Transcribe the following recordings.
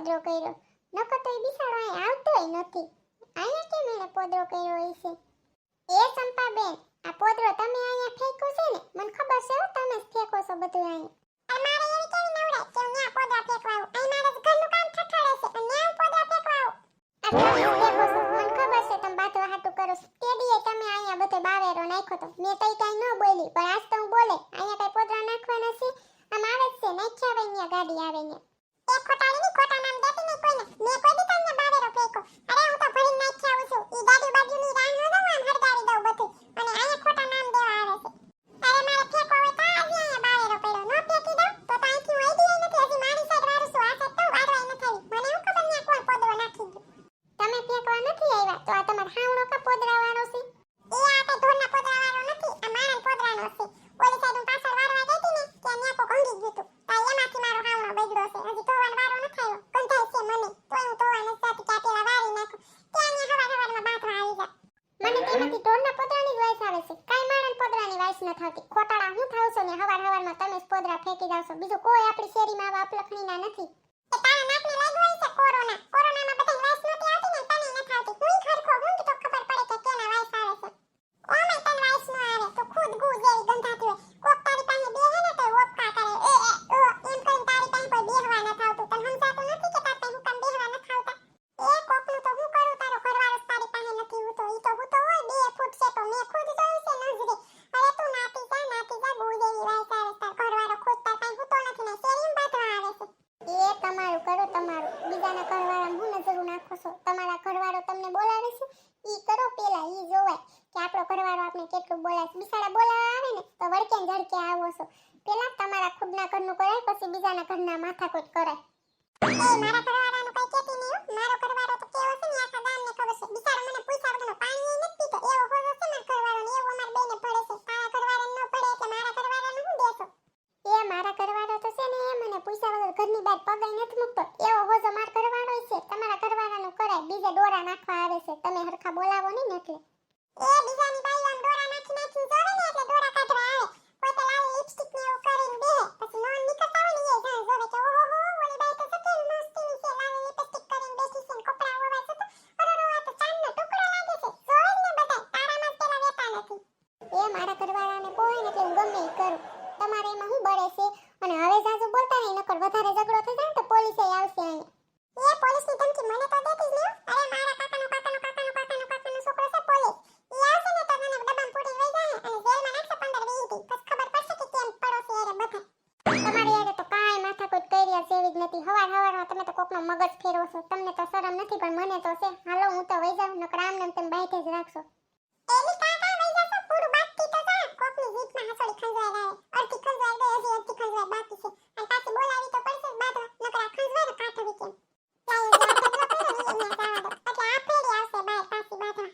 પોદરો કર્યો. નકર તો એ બિસાડો અહીં આવતોય નથી. અહીંયા કેમ એને પોદરો કર્યો હશે એ ચંપાબેન, આ પોદરો તમે અહીંયા ફેંકો છે ને? મને ખબર છે તમે જ ફેંકો છો બધું અહીંયા અમારે એવી કેવી નવડાય કે હું ન્યા પોદરા ફેંકવા આવું અહીં મારે ઘરનું કામ ઠઠાડે છે અને ન્યા હું પોદરા ફેંકવા આવું આ તમે જ ફેંકો છો મને ખબર છે તમે બાતો હાટું કરો છો તે દીએ તમે અહીંયા બધે બાવેરો નાખ્યો તો મેં તઈ કાંઈ ન બોલી પણ આજ તો હું બોલે અહીંયા કાંઈ પોદરા નાખવાના છે આમ આવે જ છે નાખ્યા આવે અહીંયા ગાડી આવે અહીંયા એ ખોટાડી ની ખોટા નામ દેતી નહીં કોઈને મેં કોઈ દી તમને બાવેરો ફેંકો અરે હું તો ભરીને નાખ્યા આવું છું ઈ ગાડી બાજુની રાહ ન દઉં આમ હરગાડી દઉં બધું અને અહીંયા ખોટા નામ દેવા આવે છે અરે મારે ફેંકો હોય તો આજે અહીંયા બાવેરો પડ્યો ન ફેંકી દઉં તો તો અહીંથી હું આઈડી નથી હજી મારી સાઈડ વાળું છું આ સાઈડ તો વારવાય નથી આવી મને હું ખબર ન્યા કોણ પોદરો નાખી ગયું તમે ફેંકવા નથી આવ્યા તો આ તમારો હાવણો કા પોદરા વાળો છે એ આ કઈ ઢોરના પોદરા વાળો નથી આ મારા પોદરાનો છે ઓલી સાઈડ હું પાછળ વારવા ગઈ હતી ને ત્યાં ન્યા કોક ઊંઘી ગયું હતું તો એમાંથી મારો હાવણો બગડ્યો છે હજી ધોવાનો વારો નથી આવ્યો ગંધાય છે મને તોય હું ધોવા નથી જતી કે આ પેલા વારી નાખું ત્યાં ન્યા હવાર હવારમાં બાથવા આવી જા મને તેમાંથી ઢોરના પોદરાની જ વાઈસ આવે છે કાઈ માણસ પોદરાની વાઈસ ન થતી ખોટાડા હું થાવ છો ને હવાર હવારમાં તમે જ પોદરા ફેંકી જાવ છો બીજું કોઈ આપણી શેરીમાં આવા અપલખણીના નથી એ તારા નાકને લાગ્યું હોય છે કોરોના કોરોનામાં બધાય વાઈસ નહોતી આવતી ને તને નથી આવતી હું ખરખો હું તો ખબર પડે કે કેના વાઈસ આવે છે ઓમે તને વાઈસ ન આવે તો ખુદ ગુ જેવી ગંધાતી હોય કોક તારી પાસે બેહે ને તો ઓપકા કરે એ એ ઓ એમ કરીને તારી પાસે કોઈ બેહવા ન થાવતું તને સમજાતું નથી કે તાર પાસે હું કામ બેહવા ન થાવતા એ કોકનું તો હું કરું તારો ઘરવાળો જ તારી પાસે નથી હું તો ઈ તો હું તો હોય બે ફૂટ છે તો મેં ખુદ જોયું છે નજરે અરે તું નાતી જા નાતી જા ગુ જેવી વાઈસ આવે છે તાર ઘરવાળો ખુદ તાર પાસે હું તો નથી ને શેરીમાં બાંધવા આવે છે એ તમારું કરો તમારું બીજાના ઘરવાળામાં હું નજરું નાખો છો તમારા ઘરવાળો તમને બોલાવે છે, ઈ કરો પેલા, ઈ જોવાય કે આપણો ઘરવાળો આપણે કેટલું બોલાવે બિચારા બોલાવા આવે ને, તો વળકે ઝડકે આવો છો. પેલા તમારા ખુદના ઘરનું કરાય, પછી બીજાના ઘરના માથાકૂટ કરાય. એ, મારા ઘરવાળાનું કઈ કેતી નહીં મારો ઘરવાળો તો કેવો છે ને આખા ગામને ખબર છે. બિચારો મને પૂછ્યા વગરનો પાણી નથી પીતો એવો હોજો છે મારા ઘરવાળો ને એવો અમારા બેયને પડે છે તારા ઘરવાળાને ન પડે એટલે મારા ઘરવાળાને હું દેશો એ મારા ઘરવાળો તો છે ને એ મને પૂછ્યા વગર ઘરની બહાર પગે નથી મૂકતો એવો હોજો મારા ઘરવાળો છે તમારા ઘરવાળાનું કરાય બીજે દોરા નાખવા આવે છે તમે હરખા બોલાવો નહીં ને એટલે એ બીજાની બાઈઓને દોરા નાખી નાખી જોવે ને એટલે દોરા કાઢવા આવે કોઈ તો લાલ લિપસ્ટિક ને એવું કરીને બેહે પછી નોન નીકળતા હોય ને એ જાણ જોવે કે ઓહો હો ઓલી બાઈ તો કેટલી મસ્તીની છે લાલ લિપસ્ટિક કરીને બેઠી છે ને કપડાં ઓવા છે તો અરે આ તો ચાંદનો ટુકડો લાગે છે જોવે જ ને બધાય તારામાં જ પેલા વેતા નથી એ મારા ઘરવાળાને બોલે એટલે હું ગમે કરું. તમારે એમાં શું બળે છે? અને હવે જાજુ બોલતા નહીં, નકર વધારે ઝઘડો થશે ને તો પોલીસે આવશે ને મગજ ફેરવો છો તમને તો શરમ નથી, પણ મને તો છે. હાલો, હું તો વઈ જાઉં, નકર આમ ને તમે બાઈથે જ રાખશો એની કાકા વઈ જશો પૂરું બાકી તો જા કોકની જીભમાં હસોડી ખંજવાય રહે અડધી ખંજવાય ગઈ હજી અડધી ખંજવાય બાકી છે અને પાછી બોલાવી તો પડશે જ બાધવા નકર આ ખંજવાય ને કાઠો વી કેમ લાય જા ઢગલો કર્યો ને એમને જવા દો એટલે આ ફેરી આવશે બાય પાછી બાધવા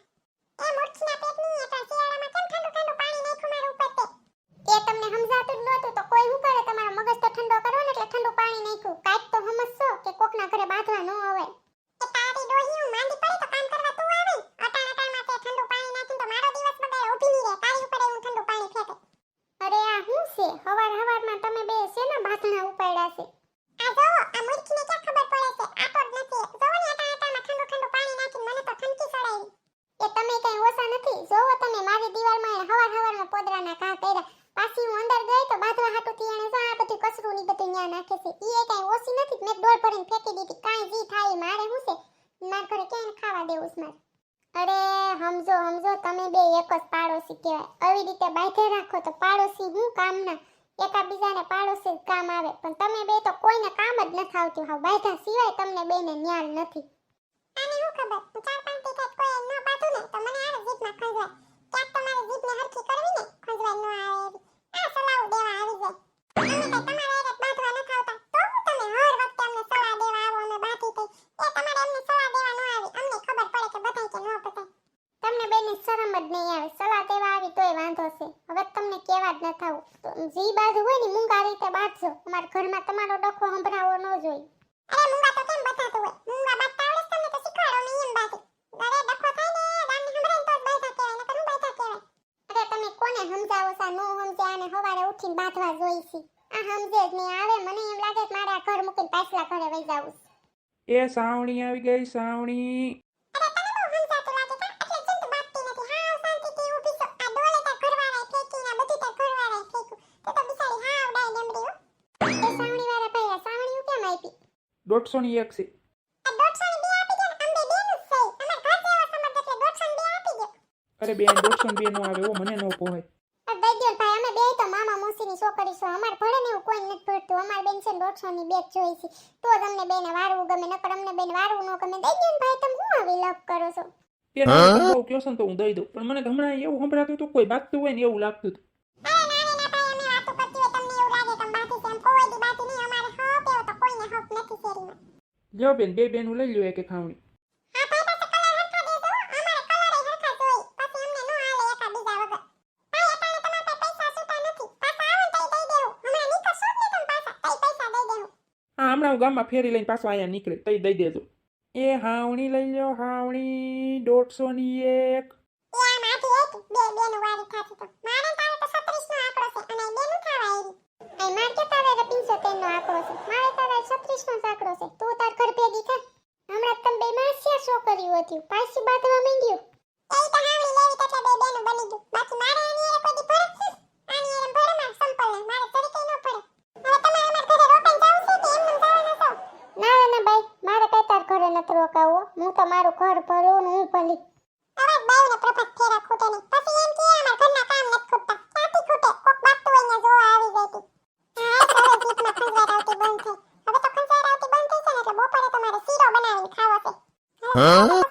એ મૂર્ખના પેટની એટલે શિયાળામાં કેમ ઠંડુ ઠંડુ પાણી નાખ્યું મારું ઉપર તે એ તમને સમજાતું જ નહોતું તો કોઈ શું કરે તમારો મગજ તો ઠંડો કરો ને એટલે ઠંડુ પાણી નાખ્યું કાંઈક તો સમજશો કે કોકના ઘરે બાંધવા ન આવે એ તારી ડોહી હું માંદી પડી તો કામ કરવા તું આવે અટાણ અટાણમાં તે ઠંડુ પાણી નાખીને તો મારો દિવસ બગાડે ઊભી નહીં રહે તારી ઉપર એવું ઠંડુ પાણી ફેંકે અરે આ શું છે હવાર હવારમાં તમે બે શેના ઉપાડ્યા છે આ મૂર્ખને ક્યાં ખબર પડે છે આ તો જ નથી જોવો ને આટા આટામાં ઠંડુ ઠંડુ પાણી નાખીને મને તો ઠંકી ચડાવી એ તમે કઈ ઓછા નથી જોવો તમે મારી દીવાલમાં એને હવાર હવારમાં પોદરાના ઘા કર્યા પાછી હું અંદર ગઈ તો બાંધવા હાટુથી એણે જો આ બધું કચરું ની બધું ન્યા નાખે છે ઈ એ કઈ ઓછી નથી મેં ડોલ ભરીને ફેંકી દીધી કાંઈ જી થાય મારે હું છે માર ઘરે ક્યાંય ખાવા દેવું છે મારે અરે સમજો સમજો તમે બે એક જ પાડોશી કહેવાય આવી રીતે બાંધે રાખો તો પાડોશી હું કામના એકાબીજાને પાડોશી કામ આવે. પણ તમે બે તો કોઈને કામ જ નથી આવતું. હાવ બાંધા સિવાય તમને બેને ન્યાલ નથી. આને હું ખબર? હું ચાર પાંચ ટીકા કોઈ ન બાંધું ને તો મને આવે જીપમાં ખંજવાય. ક્યાંક તો મારે જીભને હરખી કરવી ને ખંજવાય ન આવે એવી. આ સલાહ દેવા આવી જાય. અમે કઈ તમારે હારે બાંધવા નથી આવતા. તો હું તમે હર વખતે અમને સલાહ દેવા આવો અમે બાંધી તઈ એ તમારે અમને સલાહ દેવા ન આવી. અમને ખબર પડે કે બધાય કે ન બધાય. તમને બેને શરમ જ નહીં આવે. તમને જ ન થાવું તો જી બાજુ હોય ને મૂંગા રીતે બાંધજો. અમારા ઘરમાં તમારો ડખો સંભળાવો ન જોઈ અરે મૂંગા તો કેમ બતાતો હોય? મૂંગા બાંધતા આવડે તમને તો શીખવાડો ને એમ બાંધી અરે ડખો થાય ને ગામની સંભળાય તો જ બાંધા કહેવાય ને હું બાંધા કહેવાય? અરે તમે કોને સમજાવો છો નો સમજે અને સવારે ઉઠીને બાંધવા જોઈશી છે. આ સમજે જ નહીં. આવે મને એમ લાગે કે મારે આ ઘર મૂકીને પાછલા ઘરે વઈ જાવું એ સાવણી આવી ગઈ સાવણી. બે એક દે અરે બેન દોઢસો બે નો આવે મને નો પોહાય દ્યો ભાઈ અમે બે તો મામા મોસીની છોકરી છો. અમાર ભણે ને એવું કોઈ નથી ભળતું અમાર બેન છે ને દોઢસો ની બેગ જોઈ છે. તો તમને બેને વારવું ગમે નકર અમને બેન વારવું ન ગમે. દઈ દ્યો ભાઈ તમે હું આવી લપ કરો છો? એ ના કયો તો હું દઈ દઉં. પણ મને હમણાં એવું સંભળાતું હતું કોઈ બાકતું હોય ને એવું લાગતું હતું અરે નાની ના ભાઈ અમે વાતો કરતી હોય તમને એવું લાગે તમે બાકી છે એમ કોઈ દી બાકી નહીં અમારે હક એવો તો કોઈને હક નથી શેરીમાં લ્યો બેન બે બેનું લઈ લ્યો એક ખાવણી હા હમણાં હા ગામમાં ફેરી લઈને પાછો અહીંયા નીકળે. તઈ દઈ દેજો. એ હાવણી લઈ લ્યો હાવણી. દોઢસો ની એક એ આમ આથી એક બે બે નું વારી થાતી તો મારે તારે તો 36 નો આંકડો છે અને બે નું થવા આવી આઈ માર કે તારે 75 નો આંકડો છે મારે તારે 36 નો આંકડો છે તું તાર ઘર ભેગી થા હમણાં તમે બે માં શેર હતું પાછી બાંધવા માંડ્યું. એ તો હાવડી લેવી એટલે બે બે બની ગયું. બાકી મારે આની એરે કોઈ દી ભરત છે? આની એરે ભરે માં સંપલ ને મારે તરીકે ન પડે હવે તમારે અમાર ઘરે રોકાઈ જાવ છે કે એમને જવાના છો? ના ના ભાઈ. મારે કઈ તાર ઘરે નથી રોકાવો હું. તો મારું ઘર ભરું ને હું ભલી. અવાજ બાયુને પ્રભાત ફેરા ખૂટે નહીં. પછી એમ કે અમાર ઘરના કામ નથી ખૂટતા. ક્યાંથી ખૂટે? કોક બાપતું હોય ને જોવા આવી જાય તી. હા તો હવે જીભમાં ખંજવાળ આવતી બંધ થઈ. હવે તો ખંજવાળ આવતી બંધ થઈ છે ને એટલે બપોરે તમારે શીરો બનાવીને ખાવો છે. હવે